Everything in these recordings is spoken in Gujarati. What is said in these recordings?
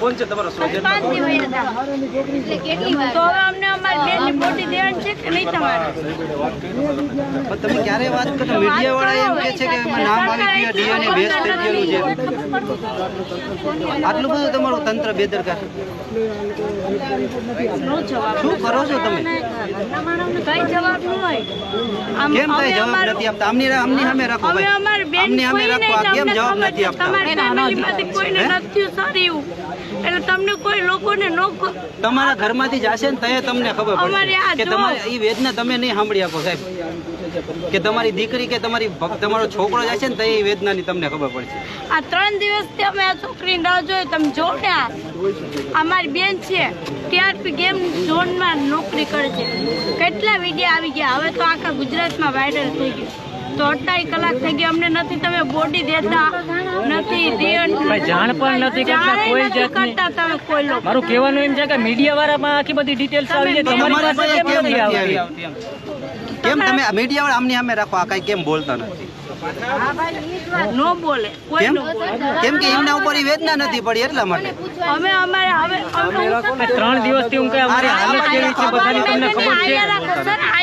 કોણ છે તમારો હતા. તો હવે અમને અમારી બેનની બોડી દેવાની છે કે નહીં તમારે? પણ તમે ક્યારે વાત કરો મીડિયા વાળા એમ કે છે કે એમાં નામ આવી ગયા ડીએનએ બેસ થઈ ગયેલું છે. આટલું બધું તમારું તંત્ર બેદરકાર નો શું કરો છો તમે? કઈ જવાબ ન હોય. કેમ કઈ જવાબ નથી આપતા? આમની આમની સામે રાખો અમે ભાઈ. અમારી સામે રાખો. આ કેમ જવાબ નથી આપતા? કોઈને નથી સારું એટલે તમને કોઈ લોકોને નો તમારા ઘરમાંથી જશે ને તયે તમને ખબર પડશે કે તમારી એ વેદના તમે નહીં સાંભળી આપો સાહેબ. કે તમારી દીકરી કે તમારી તમારો છોકરો જશે ને તો એ વેદનાની તમને ખબર પડશે. આ ત્રણ દિવસથી અમે આ છોકરીને રાહ જોઈએ તમે જોડ્યા અમારી બેન છે. ટીઆરપી ગેમ ઝોનમાં નોકરી કરે છે કેટલા વીડિયો આવી ગયા? હવે તો આખા ગુજરાતમાં વાયરલ થઈ ગયું. તો અઢાઈ કલાક થઈ ગઈ અમને નથી તમે બોડી દેતા નથી જાણ પણ નથી કરતા કોઈ કરતા તમે કોઈ લોકો. મારું કહેવાનું એમ છે કે મીડિયા વાળામાં આખી બધી ડિટેલ્સ આવી જાય તમારી પાસે કેમ નથી આવતી? કેમ તમે મીડિયા વાળા આમની સામે રાખો આ કઈ કેમ બોલતા નથી? નો બોલે કોઈ નો બોલે. કેમ કે એમના ઉપર ઈ વેદના નથી પડી એટલા માટે. અમે અમારે હવે ત્રણ દિવસથી હું કે અમારી હાલત કેવી છે બધાની તમને ખબર છે?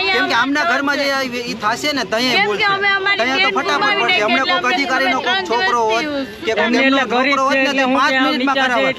કેમ કે આમના ઘરમાં જે ઈ થાશે ને તયે કેમ કે બોલશે અમે અમારી તયે તો ફટાફટ પડશે અમને કોઈ અધિકારીનો કોઈ છોકરો હોય કે કોઈ એમને છોકરો હોય ને એટલે તો હું પાંચ કે મિનિટમાં એટલે